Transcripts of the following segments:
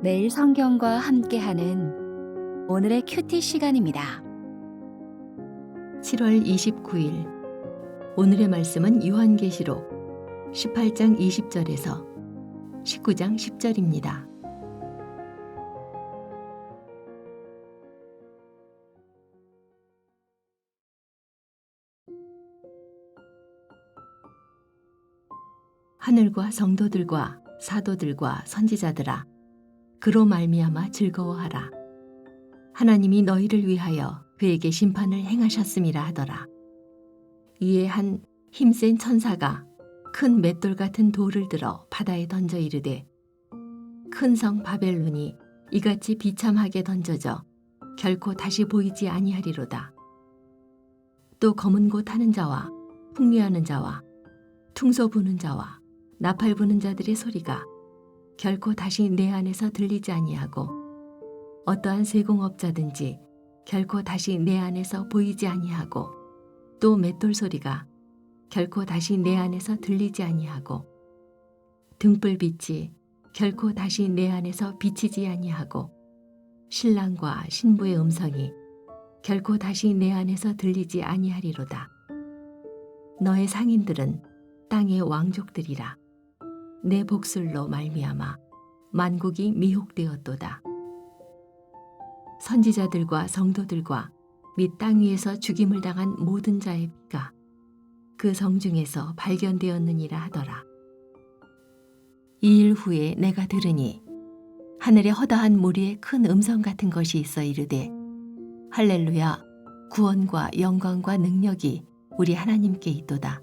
매일 성경과 함께하는 오늘의 큐티 시간입니다. 7월 29일 오늘의 말씀은 요한계시록 18장 20절에서 19장 10절입니다. 하늘과 성도들과 사도들과 선지자들아 그로 말미암아 즐거워하라 하나님이 너희를 위하여 그에게 심판을 행하셨음이라 하더라. 이에 한 힘센 천사가 큰 맷돌 같은 돌을 들어 바다에 던져 이르되 큰 성 바벨론이 이같이 비참하게 던져져 결코 다시 보이지 아니하리로다. 또 검은 곳 하는 자와 풍리하는 자와 퉁소 부는 자와 나팔 부는 자들의 소리가 결코 다시 내 안에서 들리지 아니하고 어떠한 세공업자든지 결코 다시 내 안에서 보이지 아니하고 또 맷돌 소리가 결코 다시 내 안에서 들리지 아니하고 등불 빛이 결코 다시 내 안에서 비치지 아니하고 신랑과 신부의 음성이 결코 다시 내 안에서 들리지 아니하리로다. 너의 상인들은 땅의 왕족들이라. 내 복술로 말미암아 만국이 미혹되었도다. 선지자들과 성도들과 및 땅 위에서 죽임을 당한 모든 자의 피가 그 성 중에서 발견되었느니라 하더라. 이 일 후에 내가 들으니 하늘에 허다한 무리의 큰 음성 같은 것이 있어 이르되 할렐루야 구원과 영광과 능력이 우리 하나님께 있도다.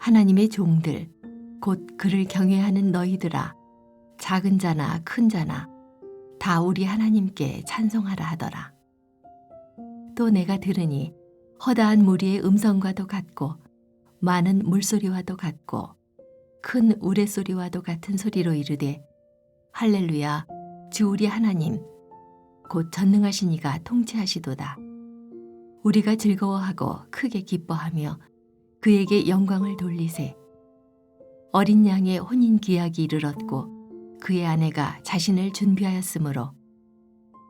하나님의 종들 곧 그를 경외하는 너희들아 작은 자나 큰 자나 다 우리 하나님께 찬송하라 하더라. 또 내가 들으니 허다한 무리의 음성과도 같고 많은 물소리와도 같고 큰 우레소리와도 같은 소리로 이르되 할렐루야 주 우리 하나님 곧 전능하신 이가 통치하시도다. 우리가 즐거워하고 크게 기뻐하며 그에게 영광을 돌리세. 어린 양의 혼인 기약이 이르렀고 그의 아내가 자신을 준비하였으므로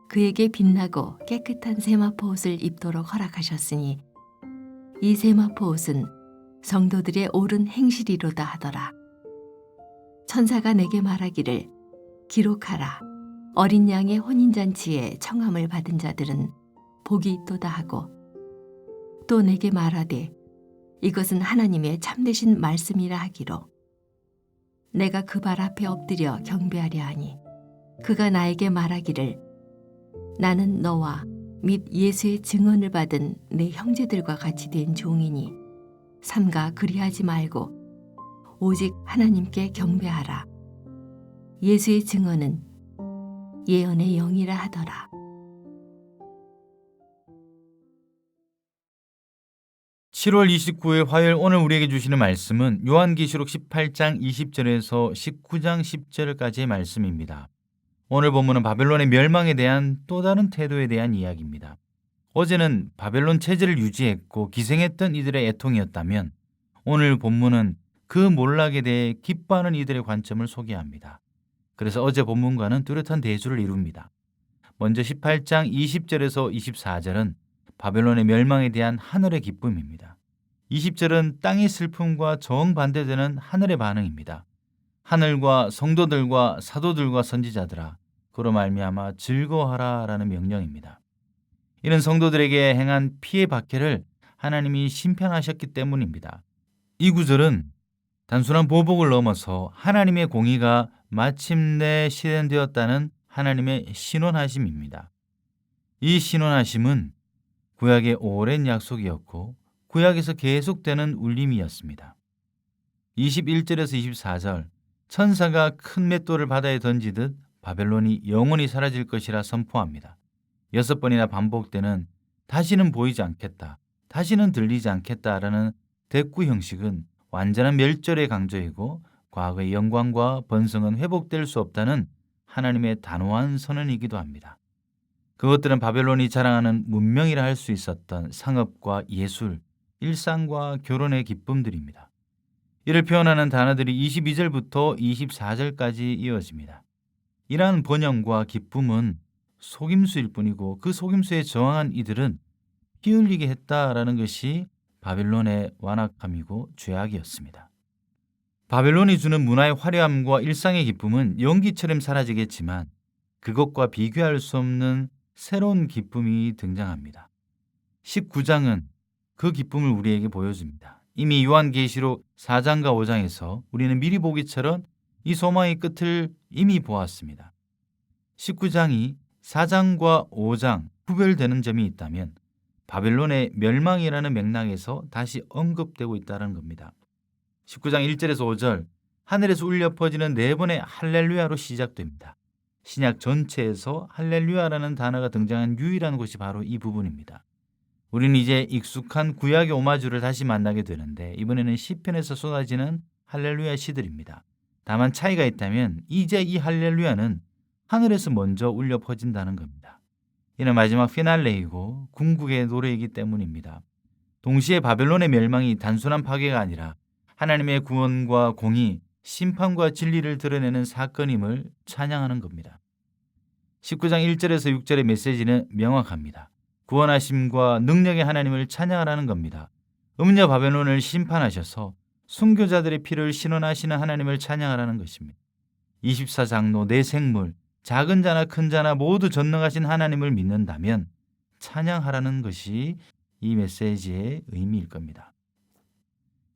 그에게 빛나고 깨끗한 세마포 옷을 입도록 허락하셨으니 이 세마포 옷은 성도들의 옳은 행실이로다 하더라. 천사가 내게 말하기를 기록하라. 어린 양의 혼인잔치에 청함을 받은 자들은 복이 있도다 하고 또 내게 말하되 이것은 하나님의 참되신 말씀이라 하기로 내가 그 발 앞에 엎드려 경배하려 하니 그가 나에게 말하기를 나는 너와 및 예수의 증언을 받은 내 형제들과 같이 된 종이니 삼가 그리하지 말고 오직 하나님께 경배하라 예수의 증언은 예언의 영이라 하더라. (7월 29일) 화요일 오늘 우리에게 주시는 말씀은 요한계시록 (18장) (20절에서) (19장) (10절까지의 말씀입니다 오늘 본문은 바벨론의 멸망에 대한 또 다른 태도에 대한 이야기입니다 어제는 바벨론 체제를 유지했고 기생했던 이들의 애통이었다면 오늘 본문은 그 몰락에 대해 기뻐하는 이들의 관점을 소개합니다 그래서 어제 본문과는 뚜렷한 대조를 이룹니다. 먼저 18장 20절에서 24절은 바벨론의 멸망에 대한 하늘의 기쁨입니다. 20절은 땅의 슬픔과 정반대되는 하늘의 반응입니다. 하늘과 성도들과 사도들과 선지자들아 그로 말미암아 즐거워하라라는 명령입니다. 이는 성도들에게 행한 피해 박해를 하나님이 심판하셨기 때문입니다. 이 구절은 단순한 보복을 넘어서 하나님의 공의가 마침내 실현되었다는 하나님의 신원하심입니다. 이 신원하심은 구약의 오랜 약속이었고 구약에서 계속되는 울림이었습니다. 21절에서 24절 천사가 큰 맷돌을 바다에 던지듯 바벨론이 영원히 사라질 것이라 선포합니다. 여섯 번이나 반복되는 다시는 보이지 않겠다, 다시는 들리지 않겠다라는 대꾸 형식은 완전한 멸절의 강조이고 과거의 영광과 번성은 회복될 수 없다는 하나님의 단호한 선언이기도 합니다. 그것들은 바벨론이 자랑하는 문명이라 할 수 있었던 상업과 예술, 일상과 결혼의 기쁨들입니다. 이를 표현하는 단어들이 22절부터 24절까지 이어집니다. 이러한 번영과 기쁨은 속임수일 뿐이고 그 속임수에 저항한 이들은 피 흘리게 했다라는 것이 바벨론의 완악함이고 죄악이었습니다. 바벨론이 주는 문화의 화려함과 일상의 기쁨은 연기처럼 사라지겠지만 그것과 비교할 수 없는 새로운 기쁨이 등장합니다. 19장은 그 기쁨을 우리에게 보여줍니다. 이미 요한계시록 4장과 5장에서 우리는 미리 보기처럼 이 소망의 끝을 이미 보았습니다. 19장이 4장과 5장 구별되는 점이 있다면 바벨론의 멸망이라는 맥락에서 다시 언급되고 있다는 겁니다. 19장 1절에서 5절 하늘에서 울려 퍼지는 네 번의 할렐루야로 시작됩니다. 신약 전체에서 할렐루야라는 단어가 등장한 유일한 곳이 바로 이 부분입니다. 우리는 이제 익숙한 구약의 오마주를 다시 만나게 되는데 이번에는 시편에서 쏟아지는 할렐루야 시들입니다. 다만 차이가 있다면 이제 이 할렐루야는 하늘에서 먼저 울려 퍼진다는 겁니다. 이는 마지막 피날레이고 궁극의 노래이기 때문입니다. 동시에 바벨론의 멸망이 단순한 파괴가 아니라 하나님의 구원과 공의, 심판과 진리를 드러내는 사건임을 찬양하는 겁니다. 19장 1절에서 6절의 메시지는 명확합니다. 구원하심과 능력의 하나님을 찬양하라는 겁니다. 음녀 바벨론을 심판하셔서 순교자들의 피를 신원하시는 하나님을 찬양하라는 것입니다. 24장로 내 생물, 작은 자나 큰 자나 모두 전능하신 하나님을 믿는다면 찬양하라는 것이 이 메시지의 의미일 겁니다.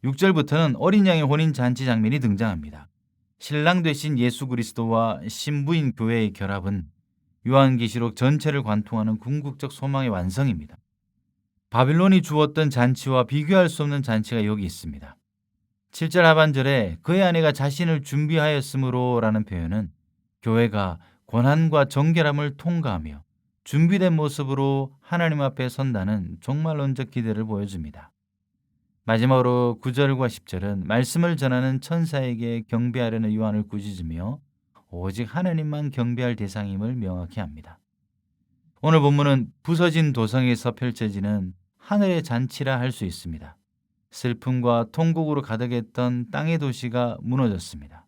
6절부터는 어린 양의 혼인 잔치 장면이 등장합니다. 신랑 되신 예수 그리스도와 신부인 교회의 결합은 요한계시록 전체를 관통하는 궁극적 소망의 완성입니다. 바빌론이 주었던 잔치와 비교할 수 없는 잔치가 여기 있습니다. 7절 하반절에 그의 아내가 자신을 준비하였으므로 라는 표현은 교회가 고난과 정결함을 통과하며 준비된 모습으로 하나님 앞에 선다는 종말론적 기대를 보여줍니다. 마지막으로 9절과 10절은 말씀을 전하는 천사에게 경배하려는 요한을 꾸짖으며 오직 하나님만 경배할 대상임을 명확히 합니다. 오늘 본문은 부서진 도성에서 펼쳐지는 하늘의 잔치라 할 수 있습니다. 슬픔과 통곡으로 가득했던 땅의 도시가 무너졌습니다.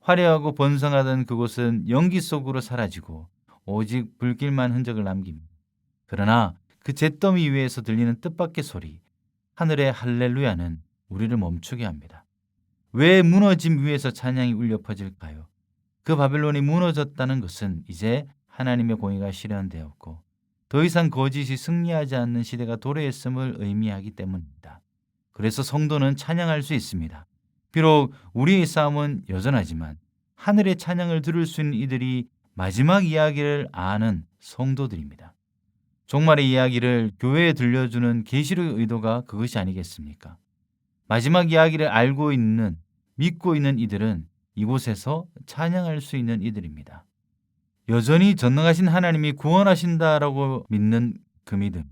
화려하고 번성하던 그곳은 연기 속으로 사라지고 오직 불길만 흔적을 남깁니다. 그러나 그 잿더미 위에서 들리는 뜻밖의 소리, 하늘의 할렐루야는 우리를 멈추게 합니다. 왜 무너짐 위에서 찬양이 울려 퍼질까요? 그 바벨론이 무너졌다는 것은 이제 하나님의 공의가 실현되었고 더 이상 거짓이 승리하지 않는 시대가 도래했음을 의미하기 때문입니다. 그래서 성도는 찬양할 수 있습니다. 비록 우리의 싸움은 여전하지만 하늘의 찬양을 들을 수 있는 이들이 마지막 이야기를 아는 성도들입니다. 종말의 이야기를 교회에 들려주는 계시록의 의도가 그것이 아니겠습니까? 마지막 이야기를 알고 있는 믿고 있는 이들은 이곳에서 찬양할 수 있는 이들입니다. 여전히 전능하신 하나님이 구원하신다라고 믿는 그 믿음.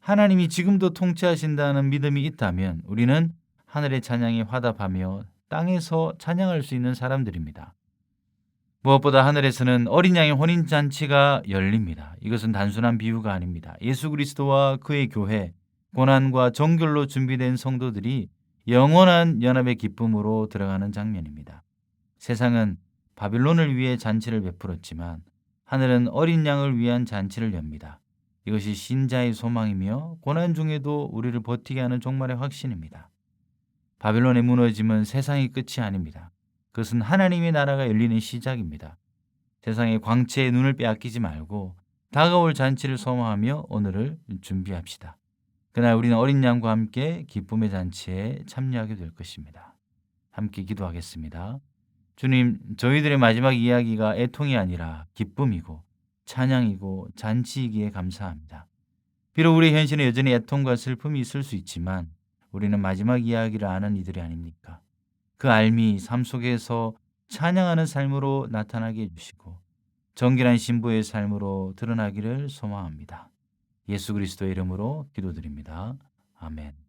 하나님이 지금도 통치하신다는 믿음이 있다면 우리는 하늘의 찬양에 화답하며 땅에서 찬양할 수 있는 사람들입니다. 무엇보다 하늘에서는 어린 양의 혼인 잔치가 열립니다. 이것은 단순한 비유가 아닙니다. 예수 그리스도와 그의 교회, 고난과 정결로 준비된 성도들이 영원한 연합의 기쁨으로 들어가는 장면입니다. 세상은 바빌론을 위해 잔치를 베풀었지만 하늘은 어린 양을 위한 잔치를 엽니다. 이것이 신자의 소망이며 고난 중에도 우리를 버티게 하는 종말의 확신입니다. 바빌론의 무너짐은 세상의 끝이 아닙니다. 그것은 하나님의 나라가 열리는 시작입니다. 세상의 광채에 눈을 빼앗기지 말고 다가올 잔치를 소망하며 오늘을 준비합시다. 그날 우리는 어린 양과 함께 기쁨의 잔치에 참여하게 될 것입니다. 함께 기도하겠습니다. 주님, 저희들의 마지막 이야기가 애통이 아니라 기쁨이고 찬양이고 잔치이기에 감사합니다. 비록 우리 현실에 여전히 애통과 슬픔이 있을 수 있지만 우리는 마지막 이야기를 아는 이들이 아닙니까? 그 알미 삶 속에서 찬양하는 삶으로 나타나게 해주시고 정결한 신부의 삶으로 드러나기를 소망합니다. 예수 그리스도의 이름으로 기도드립니다. 아멘.